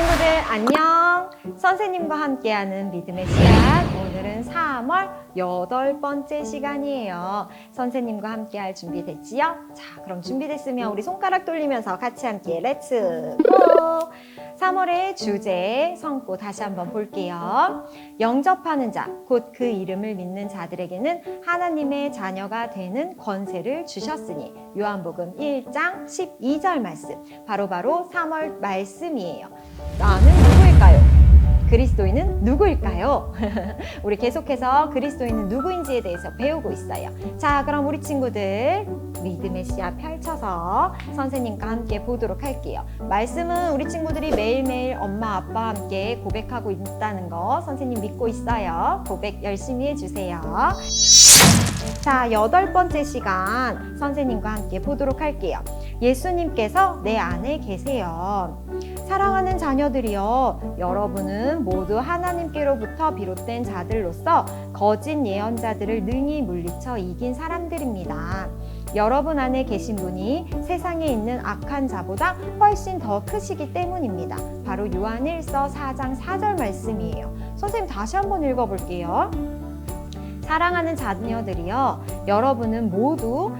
친구들 안녕. 선생님과 함께하는 믿음의 시간. 오늘은 3월 여덟 번째 시간이에요. 선생님과 함께 할 준비 됐지요? 자, 그럼 준비됐으면 우리 손가락 돌리면서 같이 함께 렛츠 고! 3월의 주제 성고 다시 한번 볼게요. 영접하는 자, 곧 그 이름을 믿는 자들에게는 하나님의 자녀가 되는 권세를 주셨으니 요한복음 1장 12절 말씀 바로바로 3월 말씀이에요. 나는? 그리스도인은 누구일까요? 우리 계속해서 그리스도인은 누구인지에 대해서 배우고 있어요. 자, 그럼 우리 친구들 믿음의 씨앗 펼쳐서 선생님과 함께 보도록 할게요. 말씀은 우리 친구들이 매일매일 엄마, 아빠와 함께 고백하고 있다는 거 선생님 믿고 있어요. 고백 열심히 해주세요. 자, 여덟 번째 시간 선생님과 함께 보도록 할게요. 예수님께서 내 안에 계세요. 사랑하는 자녀들이여, 여러분은 모두 하나님께로부터 비롯된 자들로서 거짓 예언자들을 능히 물리쳐 이긴 사람들입니다. 여러분 안에 계신 분이 세상에 있는 악한 자보다 훨씬 더 크시기 때문입니다. 바로 요한일서 4장 4절 말씀이에요. 선생님 다시 한번 읽어볼게요. 사랑하는 자녀들이여, 여러분은 모두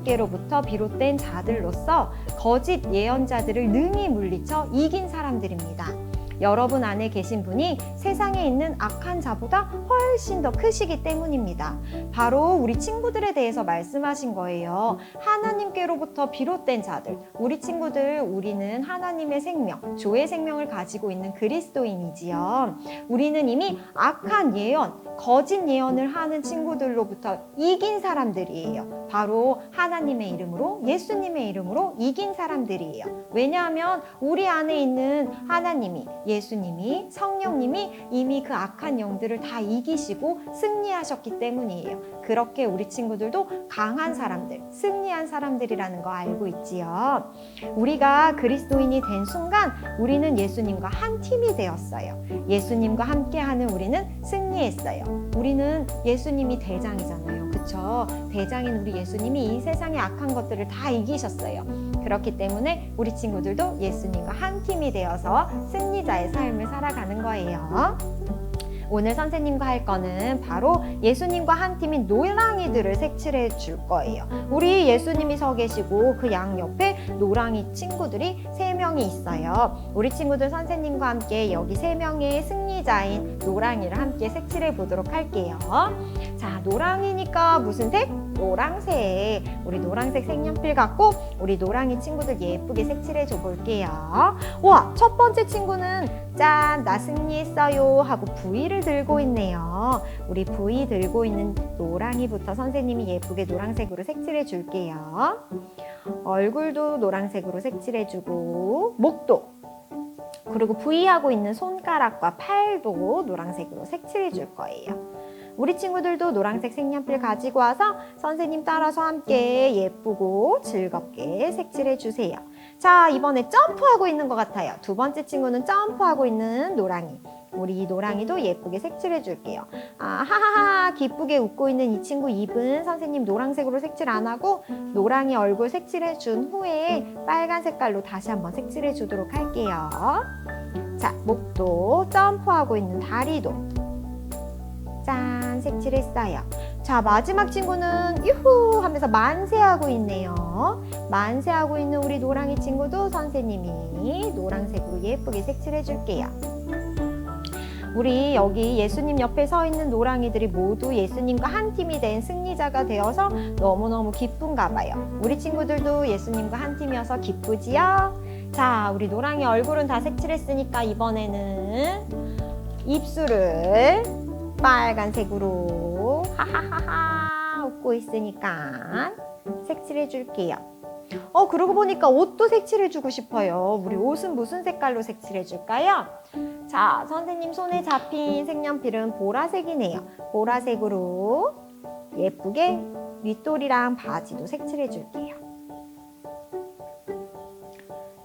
하나님께로부터 비롯된 자들로서 거짓 예언자들을 능히 물리쳐 이긴 사람들입니다. 여러분 안에 계신 분이 세상에 있는 악한 자보다 훨씬 더 크시기 때문입니다. 바로 우리 친구들에 대해서 말씀하신 거예요. 하나님께로부터 비롯된 자들, 우리 친구들, 우리는 하나님의 생명, 조의 생명을 가지고 있는 그리스도인이지요. 우리는 이미 악한 예언, 거짓 예언을 하는 친구들로부터 이긴 사람들이에요. 바로 하나님의 이름으로, 예수님의 이름으로 이긴 사람들이에요. 왜냐하면 우리 안에 있는 하나님이, 예수님이, 성령님이 이미 그 악한 영들을 다 이기시고 승리하셨기 때문이에요. 그렇게 우리 친구들도 강한 사람들, 승리한 사람들이라는 거 알고 있지요. 우리가 그리스도인이 된 순간 우리는 예수님과 한 팀이 되었어요. 예수님과 함께하는 우리는 승리했어요. 우리는 예수님이 대장이잖아요. 그쵸? 대장인 우리 예수님이 이 세상의 악한 것들을 다 이기셨어요. 그렇기 때문에 우리 친구들도 예수님과 한 팀이 되어서 승리자의 삶을 살아가는 거예요. 오늘 선생님과 할 거는 바로 예수님과 한 팀인 노랑이들을 색칠해 줄 거예요. 우리 예수님이 서 계시고 그 양 옆에 노랑이 친구들이 세 명이 있어요. 우리 친구들 선생님과 함께 여기 세 명의 승리자인 노랑이를 함께 색칠해 보도록 할게요. 자, 노랑이니까 무슨 색? 노랑색. 우리 노랑색 색연필 갖고 우리 노랑이 친구들 예쁘게 색칠해 줘 볼게요. 와, 첫 번째 친구는 짠, 나 승리했어요 하고 V를 들고 있네요. 우리 V 들고 있는 노랑이부터 선생님이 예쁘게 노랑색으로 색칠해 줄게요. 얼굴도 노랑색으로 색칠해 주고 목도 그리고 V 하고 있는 손가락과 팔도 노란색으로 색칠해 줄 거예요. 우리 친구들도 노란색 색연필 가지고 와서 선생님 따라서 함께 예쁘고 즐겁게 색칠해 주세요. 자, 이번에 점프하고 있는 것 같아요. 두 번째 친구는 점프하고 있는 노랑이. 우리 노랑이도 예쁘게 색칠해 줄게요. 아, 하하하, 기쁘게 웃고 있는 이 친구 입은 선생님 노란색으로 색칠 안 하고 노랑이 얼굴 색칠해 준 후에 빨간 색깔로 다시 한번 색칠해 주도록 할게요. 자, 목도 점프하고 있는 다리도 짠, 색칠했어요. 자, 마지막 친구는 유후 하면서 만세하고 있네요. 만세하고 있는 우리 노랑이 친구도 선생님이 노란색으로 예쁘게 색칠해 줄게요. 우리 여기 예수님 옆에 서 있는 노랑이들이 모두 예수님과 한 팀이 된 승리자가 되어서 너무너무 기쁜가 봐요. 우리 친구들도 예수님과 한 팀이어서 기쁘지요? 자, 우리 노랑이 얼굴은 다 색칠했으니까 이번에는 입술을 빨간색으로 하하하하 웃고 있으니까 색칠해 줄게요. 어, 그러고 보니까 옷도 색칠해 주고 싶어요. 우리 옷은 무슨 색깔로 색칠해 줄까요? 자, 선생님 손에 잡힌 색연필은 보라색이네요. 보라색으로 예쁘게 윗돌이랑 바지도 색칠해 줄게요.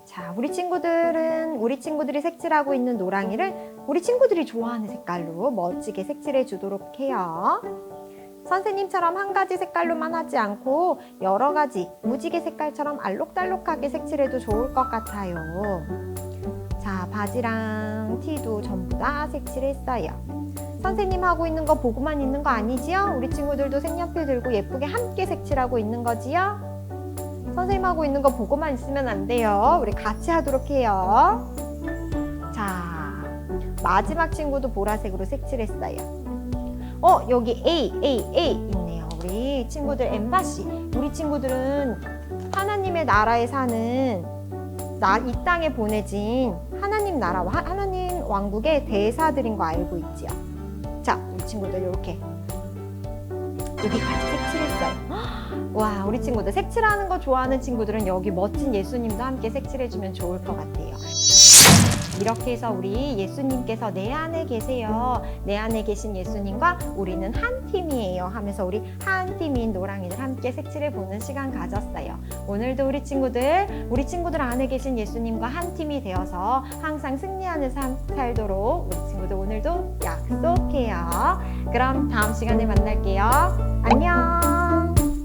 자, 우리 친구들은 우리 친구들이 색칠하고 있는 노랑이를 우리 친구들이 좋아하는 색깔로 멋지게 색칠해 주도록 해요. 선생님처럼 한 가지 색깔로만 하지 않고 여러 가지 무지개 색깔처럼 알록달록하게 색칠해도 좋을 것 같아요. 자, 바지랑 티도 전부 다 색칠을 했어요. 선생님 하고 있는 거 보고만 있는 거 아니지요? 우리 친구들도 색연필 들고 예쁘게 함께 색칠하고 있는 거지요? 선생님 하고 있는 거 보고만 있으면 안 돼요. 우리 같이 하도록 해요. 자, 마지막 친구도 보라색으로 색칠했어요. 어, 여기 A, A, A 있네요. 우리 친구들 엠바시. 우리 친구들은 하나님의 나라에 사는 나, 이 땅에 보내진 하나님 나라와 하- 하나님 왕국의 대사들인 거 알고 있지요? 자, 우리 친구들 이렇게 여기까지 색칠했어요. 와, 우리 친구들 색칠하는 거 좋아하는 친구들은 여기 멋진 예수님도 함께 색칠해주면 좋을 것 같아요. 이렇게 해서 우리 예수님께서 내 안에 계세요. 내 안에 계신 예수님과 우리는 한 팀이에요. 하면서 우리 한 팀인 노랑이들 함께 색칠해 보는 시간 가졌어요. 오늘도 우리 친구들, 우리 친구들 안에 계신 예수님과 한 팀이 되어서 항상 승리하는 삶 살도록 우리 친구들 오늘도 약속해요. 그럼 다음 시간에 만날게요. 안녕.